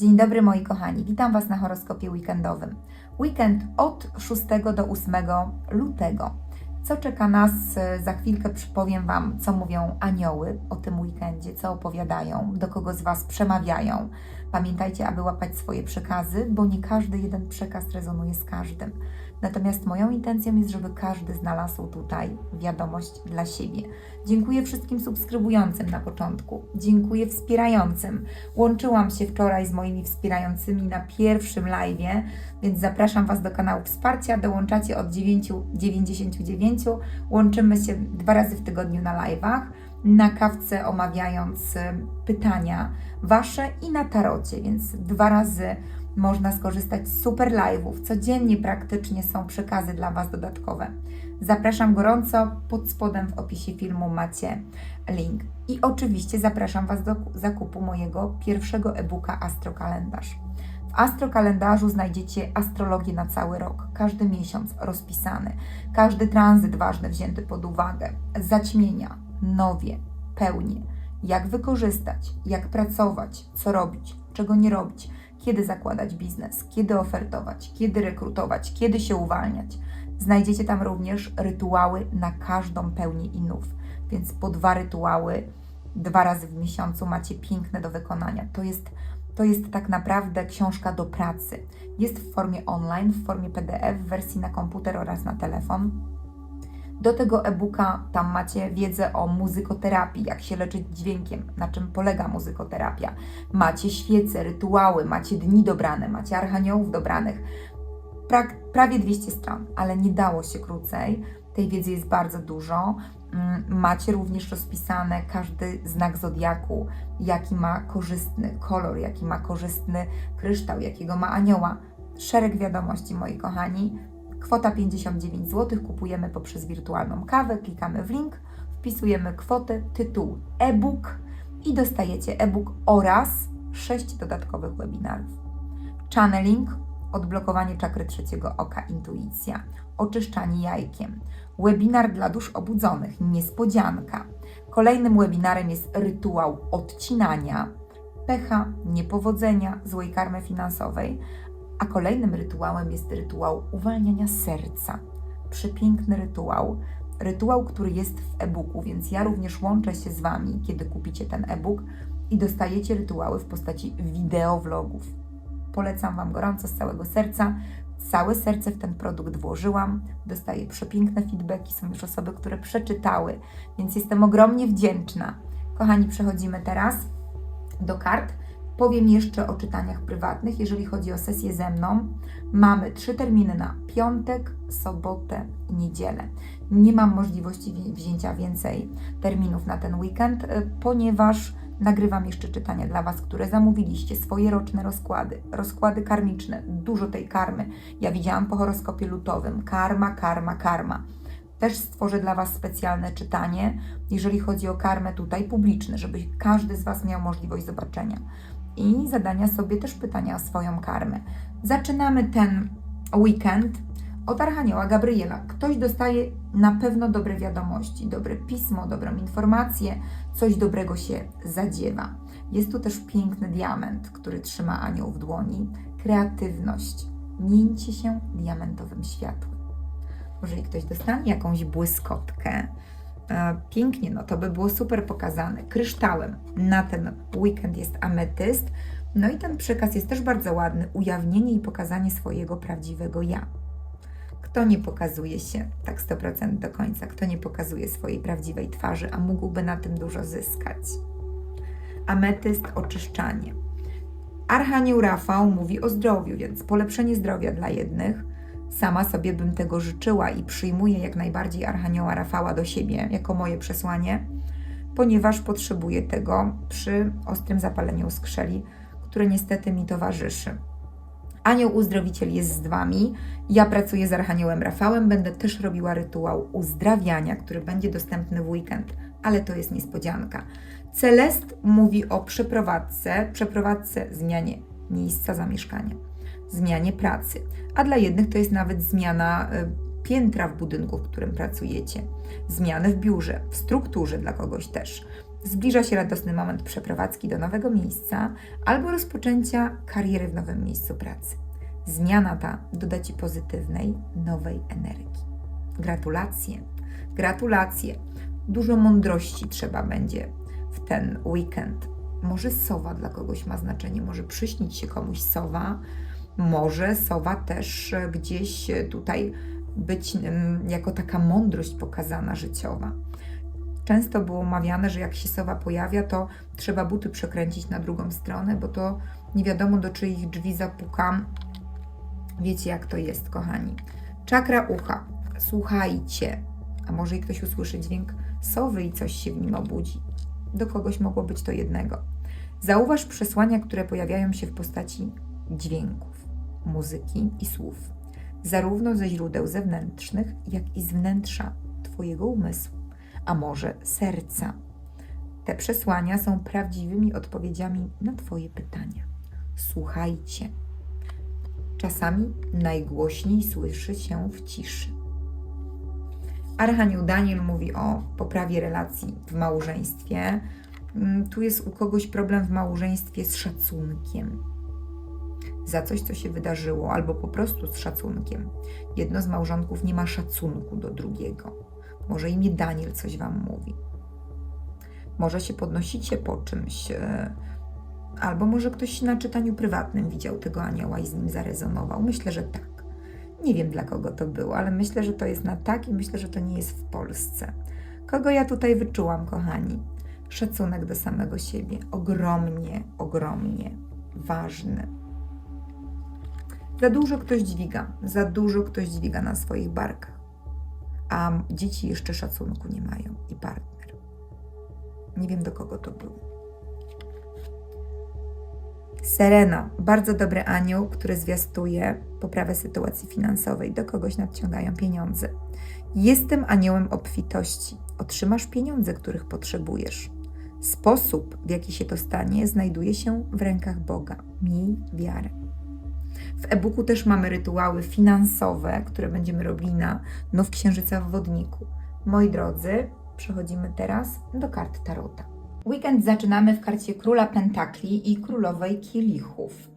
Dzień dobry moi kochani, witam Was na horoskopie weekendowym. Weekend od 6 do 8 lutego. Co czeka nas? Za chwilkę przypowiem Wam, co mówią anioły o tym weekendzie, co opowiadają, do kogo z Was przemawiają. Pamiętajcie, aby łapać swoje przekazy, bo nie każdy jeden przekaz rezonuje z każdym. Natomiast moją intencją jest, żeby każdy znalazł tutaj wiadomość dla siebie. Dziękuję wszystkim subskrybującym na początku. Dziękuję wspierającym. Łączyłam się wczoraj z moimi wspierającymi na pierwszym live'ie, więc zapraszam Was do kanału wsparcia. Dołączacie od 9,99. Łączymy się dwa razy w tygodniu na live'ach, na kawce omawiając y, pytania Wasze i na tarocie, więc dwa razy można skorzystać z super live'ów. Codziennie praktycznie są przekazy dla Was dodatkowe. Zapraszam gorąco. Pod spodem w opisie filmu macie link. I oczywiście zapraszam Was do zakupu mojego pierwszego e-booka Astrokalendarz. W astrokalendarzu znajdziecie astrologię na cały rok, każdy miesiąc rozpisany, każdy tranzyt ważny wzięty pod uwagę, zaćmienia, nowie, pełnie, jak wykorzystać, jak pracować, co robić, czego nie robić, kiedy zakładać biznes, kiedy ofertować, kiedy rekrutować, kiedy się uwalniać. Znajdziecie tam również rytuały na każdą pełnię i nów, więc po dwa rytuały dwa razy w miesiącu macie piękne do wykonania. To jest, to jest tak naprawdę książka do pracy. Jest w formie online, w formie PDF, w wersji na komputer oraz na telefon. Do tego e-booka tam macie wiedzę o muzykoterapii, jak się leczyć dźwiękiem, na czym polega muzykoterapia. Macie świece, rytuały, macie dni dobrane, macie archaniołów dobranych. Pra, prawie 200 stron, ale nie dało się krócej. Tej wiedzy jest bardzo dużo. Mm, Macie również rozpisane każdy znak zodiaku, jaki ma korzystny kolor, jaki ma korzystny kryształ, jakiego ma anioła. Szereg wiadomości, moi kochani. Kwota 59 zł, kupujemy poprzez wirtualną kawę, klikamy w link, wpisujemy kwotę, tytuł e-book i dostajecie e-book oraz 6 dodatkowych webinarów. Channeling, odblokowanie czakry trzeciego oka, intuicja, oczyszczanie jajkiem, webinar dla dusz obudzonych, niespodzianka. Kolejnym webinarem jest rytuał odcinania pecha, niepowodzenia, złej karmy finansowej, a kolejnym rytuałem jest rytuał uwalniania serca. Przepiękny rytuał. Rytuał, który jest w e-booku, więc ja również łączę się z Wami, kiedy kupicie ten e-book i dostajecie rytuały w postaci wideowlogów. Polecam Wam gorąco z całego serca. Całe serce w ten produkt włożyłam. Dostaję przepiękne feedbacki. Są już osoby, które przeczytały, więc jestem ogromnie wdzięczna. Kochani, przechodzimy teraz do kart. Powiem jeszcze o czytaniach prywatnych. Jeżeli chodzi o sesję ze mną, mamy trzy terminy na piątek, sobotę i niedzielę. Nie mam możliwości wzi- wzięcia więcej terminów na ten weekend, y, ponieważ nagrywam jeszcze czytania dla Was, które zamówiliście, swoje roczne rozkłady, rozkłady karmiczne, dużo tej karmy. Ja widziałam po horoskopie lutowym. Karma, karma, karma. Też stworzę dla Was specjalne czytanie, jeżeli chodzi o karmę tutaj publiczne, żeby każdy z Was miał możliwość zobaczenia i zadania sobie też pytania o swoją karmę. Zaczynamy ten weekend od Archanioła Gabriela. Ktoś dostaje na pewno dobre wiadomości, dobre pismo, dobrą informację, coś dobrego się zadziewa. Jest tu też piękny diament, który trzyma anioł w dłoni. Kreatywność, mięcie się diamentowym światłem. Jeżeli ktoś dostanie jakąś błyskotkę, pięknie, no to by było super pokazane. Kryształem na ten weekend jest ametyst. No i ten przekaz jest też bardzo ładny. Ujawnienie i pokazanie swojego prawdziwego ja. Kto nie pokazuje się tak 100% do końca, kto nie pokazuje swojej prawdziwej twarzy, a mógłby na tym dużo zyskać. Ametyst, oczyszczanie. Archanioł Rafał mówi o zdrowiu, więc polepszenie zdrowia dla jednych. Sama sobie bym tego życzyła i przyjmuję jak najbardziej Archanioła Rafała do siebie jako moje przesłanie, ponieważ potrzebuję tego przy ostrym zapaleniu skrzeli, które niestety mi towarzyszy. Anioł uzdrowiciel jest z Wami. Ja pracuję z Archaniołem Rafałem. Będę też robiła rytuał uzdrawiania, który będzie dostępny w weekend, ale to jest niespodzianka. Celest mówi o przeprowadzce, przeprowadzce, zmianie miejsca zamieszkania, zmianie pracy. A dla jednych to jest nawet zmiana y, piętra w budynku, w którym pracujecie, zmiany w biurze, w strukturze dla kogoś też. Zbliża się radosny moment przeprowadzki do nowego miejsca albo rozpoczęcia kariery w nowym miejscu pracy. Zmiana ta doda Ci pozytywnej, nowej energii. Gratulacje, gratulacje. Dużo mądrości trzeba będzie w ten weekend. Może sowa dla kogoś ma znaczenie, może przyśnić się komuś sowa, może sowa też e, gdzieś e, tutaj być jako taka mądrość pokazana życiowa. Często było mawiane, że jak się sowa pojawia, to trzeba buty przekręcić na drugą stronę, bo to nie wiadomo do czyich drzwi zapukam. Wiecie jak to jest, kochani. Czakra ucha. Słuchajcie. A może i ktoś usłyszy dźwięk sowy i coś się w nim obudzi. Do kogoś mogło być to jednego. Zauważ przesłania, które pojawiają się w postaci dźwięków, muzyki i słów, zarówno ze źródeł zewnętrznych, jak i z wnętrza Twojego umysłu, a może serca. Te przesłania są prawdziwymi odpowiedziami na Twoje pytania. Słuchajcie. Czasami najgłośniej słyszy się w ciszy. Archanioł Daniel mówi o poprawie relacji w małżeństwie. Mm, Tu jest u kogoś problem w małżeństwie z szacunkiem. Za coś, co się wydarzyło, albo po prostu z szacunkiem. Jedno z małżonków nie ma szacunku do drugiego. Może imię Daniel coś wam mówi. Może się podnosicie po czymś, e, albo może ktoś na czytaniu prywatnym widział tego anioła i z nim zarezonował. Myślę, że tak. Nie wiem dla kogo to było, ale myślę, że to jest na tak i myślę, że to nie jest w Polsce. Kogo ja tutaj wyczułam, kochani? Szacunek do samego siebie. Ogromnie, ogromnie ważny. Za dużo ktoś dźwiga, za dużo ktoś dźwiga na swoich barkach, a dzieci jeszcze szacunku nie mają i partner. Nie wiem do kogo to było. Serena, bardzo dobry anioł, który zwiastuje poprawę sytuacji finansowej. Do kogoś nadciągają pieniądze. Jestem aniołem obfitości. Otrzymasz pieniądze, których potrzebujesz. Sposób, w jaki się to stanie, znajduje się w rękach Boga. Miej wiarę. W e-booku też mamy rytuały finansowe, które będziemy robili na Nów Księżyca w Wodniku. Moi drodzy, przechodzimy teraz do kart Tarota. Weekend zaczynamy w karcie Króla Pentakli i Królowej Kielichów.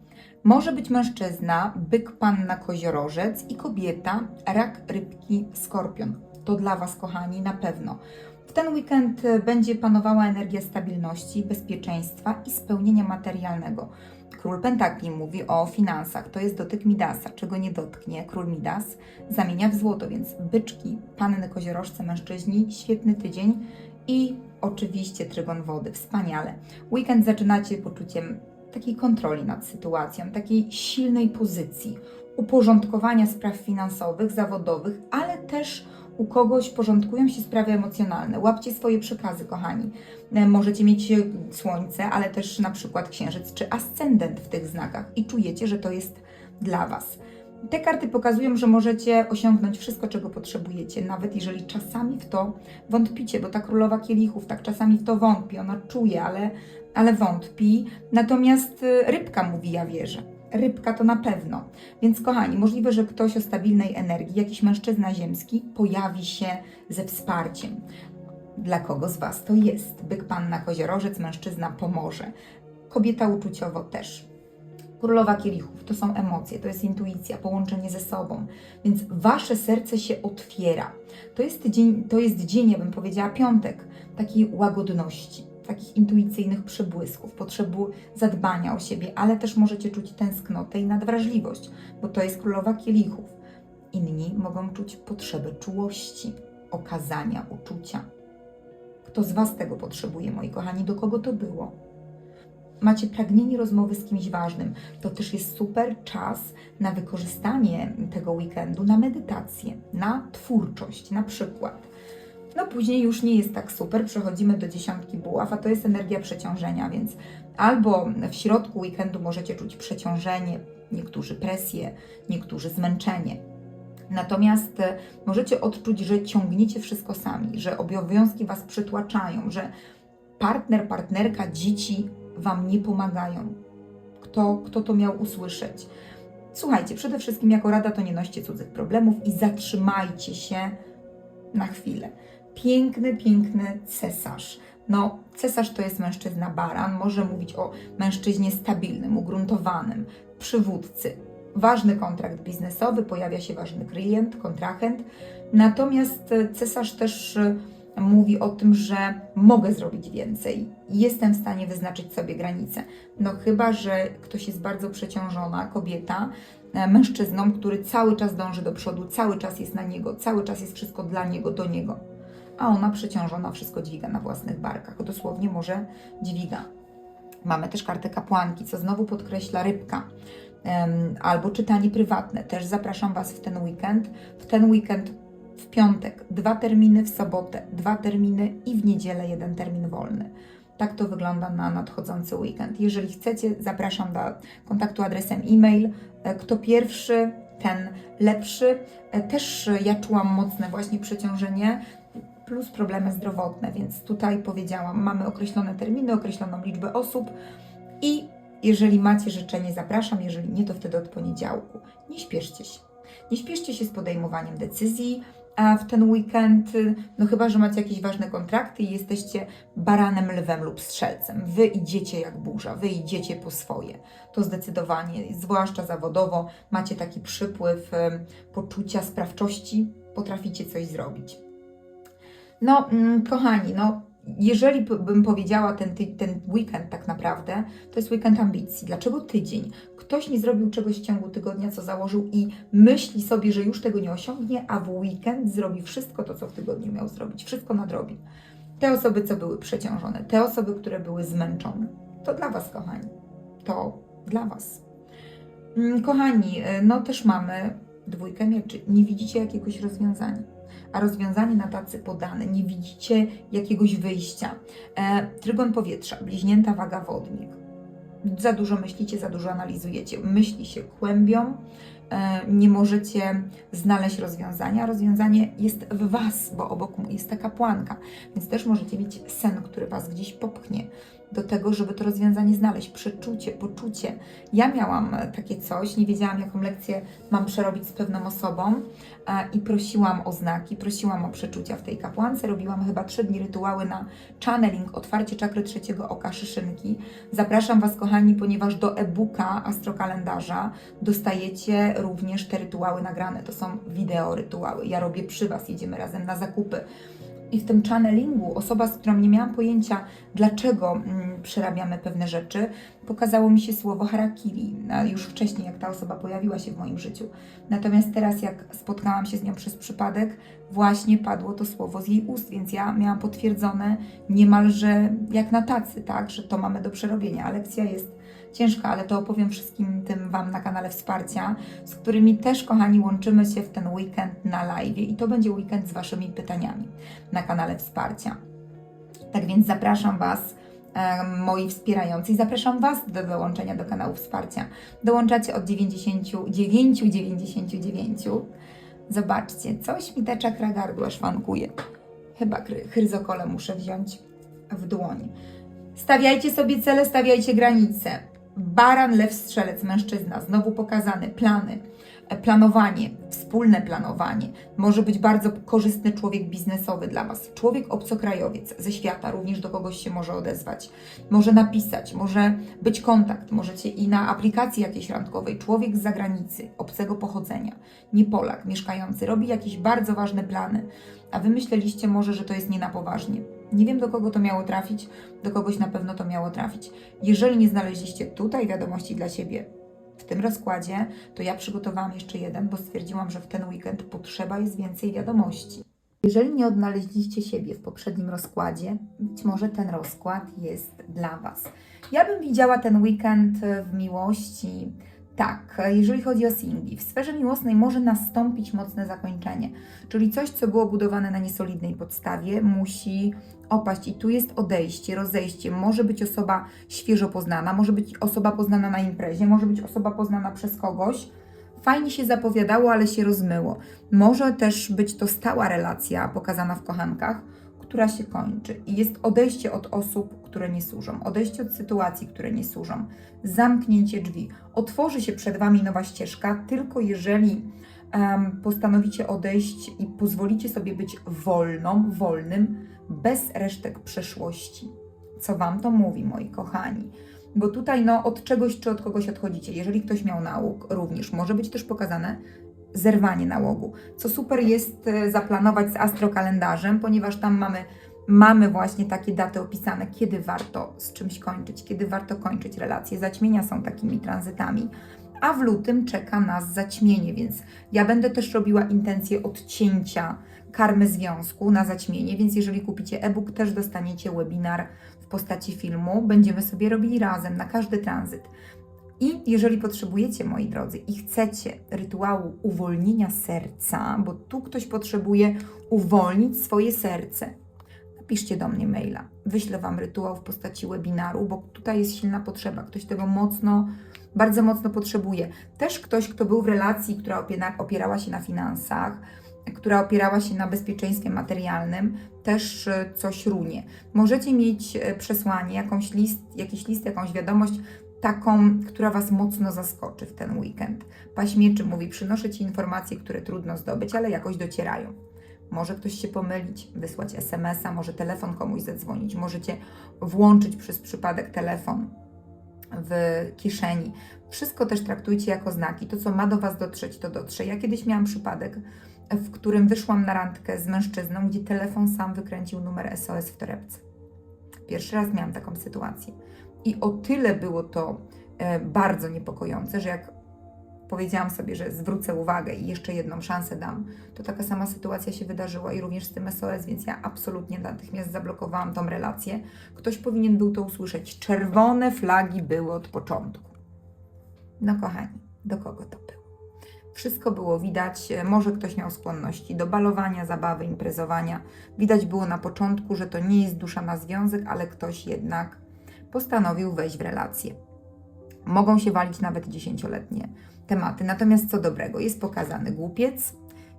Może być mężczyzna, byk, panna, koziorożec i kobieta, rak, rybki, skorpion. To dla Was, kochani, na pewno. W ten weekend będzie panowała energia stabilności, bezpieczeństwa i spełnienia materialnego. Król Pentakli mówi o finansach. To jest dotyk Midasa. Czego nie dotknie król Midas, zamienia w złoto, więc byczki, panny koziorożce, mężczyźni, świetny tydzień i oczywiście trygon wody. Wspaniale. Weekend zaczynacie poczuciem takiej kontroli nad sytuacją, takiej silnej pozycji, uporządkowania spraw finansowych, zawodowych, ale też u kogoś porządkują się sprawy emocjonalne. Łapcie swoje przekazy, kochani. E, Możecie mieć e, słońce, ale też na przykład księżyc czy ascendent w tych znakach i czujecie, że to jest dla Was. Te karty pokazują, że możecie osiągnąć wszystko, czego potrzebujecie, nawet jeżeli czasami w to wątpicie, bo ta królowa kielichów tak czasami w to wątpi, ona czuje, ale, ale wątpi. Natomiast y, rybka mówi, ja wierzę. Rybka to na pewno. Więc kochani, możliwe, że ktoś o stabilnej energii, jakiś mężczyzna ziemski, pojawi się ze wsparciem. Dla kogo z Was to jest? Byk, panna, koziorożec, mężczyzna pomoże. Kobieta uczuciowo też. Królowa kielichów to są emocje, to jest intuicja, połączenie ze sobą, więc wasze serce się otwiera. To jest dzień, to jest dzień, ja bym powiedziała, piątek, takiej łagodności, takich intuicyjnych przebłysków, potrzeby zadbania o siebie, ale też możecie czuć tęsknotę i nadwrażliwość, bo to jest królowa kielichów. Inni mogą czuć potrzebę czułości, okazania, uczucia. Kto z Was tego potrzebuje, moi kochani? Do kogo to było? macie pragnienie rozmowy z kimś ważnym, to też jest super czas na wykorzystanie tego weekendu na medytację, na twórczość na przykład. No później już nie jest tak super, przechodzimy do dziesiątki buław, a to jest energia przeciążenia, więc albo w środku weekendu możecie czuć przeciążenie, niektórzy presję, niektórzy zmęczenie. Natomiast e, możecie odczuć, że ciągniecie wszystko sami, że obowiązki Was przytłaczają, że partner, partnerka, dzieci Wam nie pomagają. Kto, kto to miał usłyszeć? Słuchajcie, przede wszystkim jako rada to nie noście cudzych problemów i zatrzymajcie się na chwilę. Piękny, piękny cesarz. No, Cesarz to jest mężczyzna baran, może mówić o mężczyźnie stabilnym, ugruntowanym, przywódcy. Ważny kontrakt biznesowy, pojawia się ważny klient, kontrahent. Natomiast e, cesarz też e, mówi o tym, że mogę zrobić więcej, jestem w stanie wyznaczyć sobie granice. No chyba, że ktoś jest bardzo przeciążona, kobieta, e, mężczyzną, który cały czas dąży do przodu, cały czas jest na niego, cały czas jest wszystko dla niego, do niego. A ona przeciążona wszystko dźwiga na własnych barkach, dosłownie może dźwiga. Mamy też kartę kapłanki, co znowu podkreśla rybka. Albo czytanie prywatne. Też zapraszam Was w ten weekend. W ten weekend w piątek dwa terminy, w sobotę dwa terminy i w niedzielę jeden termin wolny. Tak to wygląda na nadchodzący weekend. Jeżeli chcecie, zapraszam do kontaktu adresem e-mail. E, Kto pierwszy, ten lepszy. E, Też ja czułam mocne właśnie przeciążenie plus problemy zdrowotne, więc tutaj powiedziałam, mamy określone terminy, określoną liczbę osób i jeżeli macie życzenie, zapraszam, jeżeli nie, to wtedy od poniedziałku. Nie śpieszcie się. Nie śpieszcie się z podejmowaniem decyzji w ten weekend, no chyba, że macie jakieś ważne kontrakty i jesteście baranem, lwem lub strzelcem. Wy idziecie jak burza, wy idziecie po swoje. To zdecydowanie, zwłaszcza zawodowo, macie taki przypływ poczucia sprawczości, potraficie coś zrobić. No, mm, kochani, no, jeżeli bym powiedziała ten, ten weekend tak naprawdę, to jest weekend ambicji. Dlaczego tydzień? Ktoś nie zrobił czegoś w ciągu tygodnia, co założył i myśli sobie, że już tego nie osiągnie, a w weekend zrobi wszystko to, co w tygodniu miał zrobić. Wszystko nadrobi. Te osoby, co były przeciążone, te osoby, które były zmęczone, to dla Was, kochani. To dla Was. Mm, Kochani, y, no też mamy dwójkę mieczy. Nie widzicie jakiegoś rozwiązania a rozwiązanie na tacy podane, nie widzicie jakiegoś wyjścia. E, trygon powietrza, bliźnięta waga wodnik. Za dużo myślicie, za dużo analizujecie. Myśli się kłębią, e, nie możecie znaleźć rozwiązania. Rozwiązanie jest w Was, bo obok jest ta kapłanka, więc też możecie mieć sen, który Was gdzieś popchnie do tego, żeby to rozwiązanie znaleźć. Przeczucie, poczucie. Ja miałam e, takie coś, nie wiedziałam, jaką lekcję mam przerobić z pewną osobą e, i prosiłam o znaki, prosiłam o przeczucia w tej kapłance. Robiłam chyba trzy dni rytuały na channeling, otwarcie czakry trzeciego oka, szyszynki. Zapraszam Was, kochani, ponieważ do e-booka astrokalendarza dostajecie również te rytuały nagrane. To są wideo rytuały. Ja robię przy Was, jedziemy razem na zakupy. I w tym channelingu osoba, z którą nie miałam pojęcia, dlaczego mm, przerabiamy pewne rzeczy, pokazało mi się słowo harakiri, a już wcześniej, jak ta osoba pojawiła się w moim życiu. Natomiast teraz, jak spotkałam się z nią przez przypadek, właśnie padło to słowo z jej ust, więc ja miałam potwierdzone niemalże jak na tacy, tak, że to mamy do przerobienia. Lekcja jest ciężka, ale to opowiem wszystkim tym Wam na kanale wsparcia, z którymi też, kochani, łączymy się w ten weekend na live i to będzie weekend z Waszymi pytaniami na kanale wsparcia. Tak więc zapraszam Was, moi wspierający, i zapraszam Was do dołączenia do kanału wsparcia. Dołączacie od 99,99. Zobaczcie, coś mi ta czakra gardła szwankuje. Chyba chryzokole muszę wziąć w dłoń. Stawiajcie sobie cele, stawiajcie granice. Baran, lew, strzelec, mężczyzna, znowu pokazane plany, planowanie, wspólne planowanie. Może być bardzo korzystny człowiek biznesowy dla Was, człowiek obcokrajowiec ze świata, również do kogoś się może odezwać. Może napisać, może być kontakt, możecie i na aplikacji jakiejś randkowej, człowiek z zagranicy, obcego pochodzenia, nie Polak, mieszkający, robi jakieś bardzo ważne plany, a Wy myśleliście może, że to jest nie na poważnie. Nie wiem, do kogo to miało trafić, do kogoś na pewno to miało trafić. Jeżeli nie znaleźliście tutaj wiadomości dla siebie w tym rozkładzie, to ja przygotowałam jeszcze jeden, bo stwierdziłam, że w ten weekend potrzeba jest więcej wiadomości. Jeżeli nie odnaleźliście siebie w poprzednim rozkładzie, być może ten rozkład jest dla Was. Ja bym widziała ten weekend w miłości. Tak, jeżeli chodzi o singli, w sferze miłosnej może nastąpić mocne zakończenie, czyli coś, co było budowane na niesolidnej podstawie, musi opaść. I tu jest odejście, rozejście. Może być osoba świeżo poznana, może być osoba poznana na imprezie, może być osoba poznana przez kogoś. Fajnie się zapowiadało, ale się rozmyło. Może też być to stała relacja pokazana w kochankach, która się kończy. I jest odejście od osób, które nie służą, odejście od sytuacji, które nie służą, zamknięcie drzwi. Otworzy się przed Wami nowa ścieżka, tylko jeżeli em, postanowicie odejść i pozwolicie sobie być wolną, wolnym, bez resztek przeszłości. co Wam to mówi, moi kochani. Bo tutaj no, od czegoś czy od kogoś odchodzicie. Jeżeli ktoś miał nałóg, również może być też pokazane zerwanie nałogu. Co super jest e, zaplanować z astrokalendarzem, ponieważ tam mamy, mamy właśnie takie daty opisane, kiedy warto z czymś kończyć, kiedy warto kończyć relacje. Zaćmienia są takimi tranzytami. A w lutym czeka nas zaćmienie, więc ja będę też robiła intencję odcięcia karmy związku na zaćmienie, więc jeżeli kupicie e-book, też dostaniecie webinar w postaci filmu. Będziemy sobie robili razem na każdy tranzyt. I jeżeli potrzebujecie, moi drodzy, i chcecie rytuału uwolnienia serca, bo tu ktoś potrzebuje uwolnić swoje serce, napiszcie do mnie maila. Wyślę Wam rytuał w postaci webinaru, bo tutaj jest silna potrzeba. Ktoś tego mocno, bardzo mocno potrzebuje. Też ktoś, kto był w relacji, która opiera, opierała się na finansach, która opierała się na bezpieczeństwie materialnym, też e, coś runie. Możecie mieć e, przesłanie, jakąś list, jakiś list, jakąś wiadomość, taką, która Was mocno zaskoczy w ten weekend. Paśmieczy mówi, przynoszę Ci informacje, które trudno zdobyć, ale jakoś docierają. Może ktoś się pomylić, wysłać SMS-a, może telefon komuś zadzwonić, możecie włączyć przez przypadek telefon w kieszeni. Wszystko też traktujcie jako znaki. To, co ma do Was dotrzeć, to dotrze. Ja kiedyś miałam przypadek, w którym wyszłam na randkę z mężczyzną, gdzie telefon sam wykręcił numer SOS w torebce. Pierwszy raz miałam taką sytuację. I o tyle było to e, bardzo niepokojące, że jak powiedziałam sobie, że zwrócę uwagę i jeszcze jedną szansę dam, to taka sama sytuacja się wydarzyła i również z tym SOS, więc ja absolutnie natychmiast zablokowałam tą relację. Ktoś powinien był to usłyszeć. Czerwone flagi były od początku. No kochani, do kogo to było? Wszystko było widać, może ktoś miał skłonności do balowania, zabawy, imprezowania. Widać było na początku, że to nie jest dusza na związek, ale ktoś jednak postanowił wejść w relację. Mogą się walić nawet dziesięcioletnie tematy. Natomiast co dobrego, jest pokazany głupiec,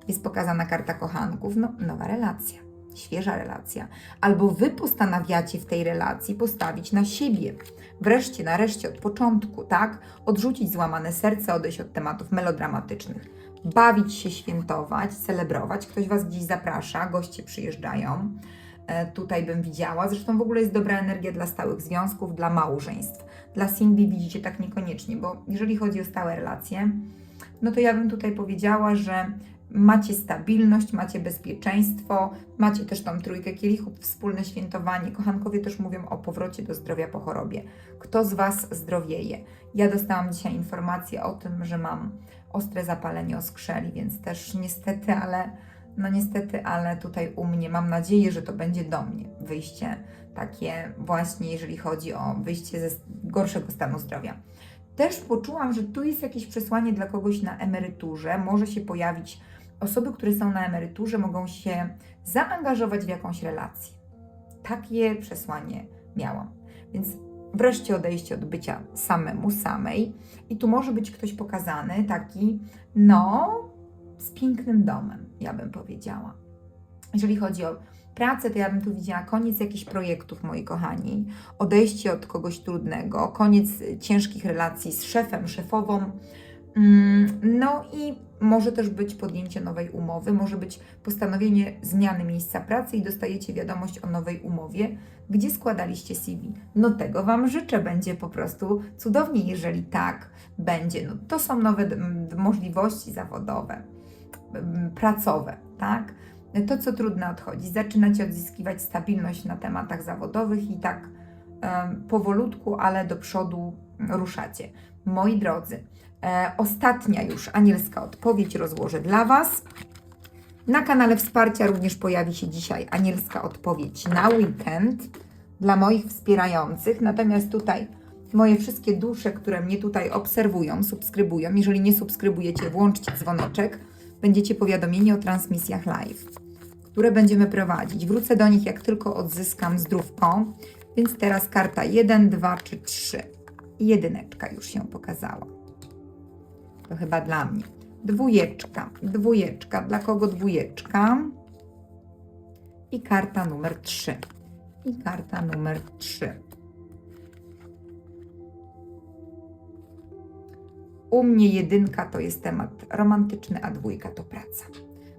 jest pokazana karta kochanków, no nowa relacja, świeża relacja. Albo wy postanawiacie w tej relacji postawić na siebie. Wreszcie, nareszcie, od początku, tak? Odrzucić złamane serce, odejść od tematów melodramatycznych. Bawić się, świętować, celebrować. Ktoś was gdzieś zaprasza, goście przyjeżdżają tutaj bym widziała. Zresztą w ogóle jest dobra energia dla stałych związków, dla małżeństw. Dla singli widzicie tak niekoniecznie, bo jeżeli chodzi o stałe relacje, no to ja bym tutaj powiedziała, że macie stabilność, macie bezpieczeństwo, macie też tą trójkę kielichów, wspólne świętowanie. Kochankowie też mówią o powrocie do zdrowia po chorobie. Kto z Was zdrowieje? Ja dostałam dzisiaj informację o tym, że mam ostre zapalenie oskrzeli, więc też niestety, ale no niestety, ale tutaj u mnie mam nadzieję, że to będzie do mnie wyjście takie właśnie, jeżeli chodzi o wyjście ze gorszego stanu zdrowia. Też poczułam, że tu jest jakieś przesłanie dla kogoś na emeryturze. Może się pojawić osoby, które są na emeryturze, mogą się zaangażować w jakąś relację. Takie przesłanie miałam. Więc wreszcie odejście od bycia samemu, samej. I tu może być ktoś pokazany, taki, no, z pięknym domem, ja bym powiedziała. Jeżeli chodzi o pracę, to ja bym tu widziała koniec jakichś projektów, moi kochani, odejście od kogoś trudnego, koniec ciężkich relacji z szefem, szefową. Mm, no i może też być podjęcie nowej umowy, może być postanowienie zmiany miejsca pracy i dostajecie wiadomość o nowej umowie, gdzie składaliście CV. No tego Wam życzę, będzie po prostu cudownie, jeżeli tak będzie. No, to są nowe możliwości zawodowe pracowe, tak? To, co trudno odchodzi. Zaczynacie odzyskiwać stabilność na tematach zawodowych i tak powolutku, ale do przodu ruszacie. Moi drodzy, e, ostatnia już anielska odpowiedź rozłożę dla Was. Na kanale wsparcia również pojawi się dzisiaj anielska odpowiedź na weekend dla moich wspierających. Natomiast tutaj moje wszystkie dusze, które mnie tutaj obserwują, subskrybują. Jeżeli nie subskrybujecie, włączcie dzwoneczek będziecie powiadomieni o transmisjach live, które będziemy prowadzić. Wrócę do nich, jak tylko odzyskam zdrówko. Więc teraz karta 1, 2 czy 3. I jedyneczka już się pokazała. To chyba dla mnie. Dwójeczka, dwójeczka. Dla kogo dwójeczka? I karta numer 3. I karta numer 3. U mnie jedynka to jest temat romantyczny, a dwójka to praca.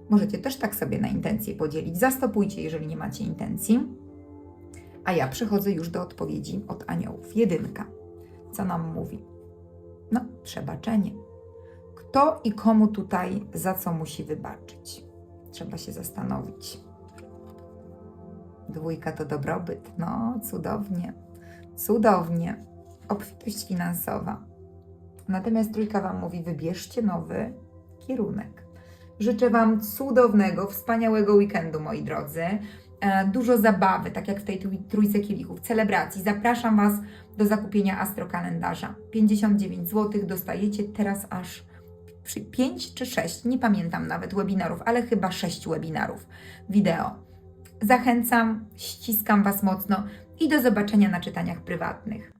Możecie też tak sobie na intencje podzielić. Zastopujcie, jeżeli nie macie intencji. A ja przechodzę już do odpowiedzi od aniołów. Jedynka. Co nam mówi? No, przebaczenie. Kto i komu tutaj za co musi wybaczyć? Trzeba się zastanowić. Dwójka to dobrobyt. No, cudownie. Cudownie. Obfitość finansowa. Natomiast trójka Wam mówi: wybierzcie nowy kierunek. Życzę Wam cudownego, wspaniałego weekendu, moi drodzy. E, Dużo zabawy, tak jak w tej trój- trójce kielichów, celebracji. Zapraszam Was do zakupienia astrokalendarza. 59 zł dostajecie teraz aż przy 5 czy 6, nie pamiętam nawet webinarów, ale chyba 6 webinarów wideo. Zachęcam, ściskam Was mocno i do zobaczenia na czytaniach prywatnych.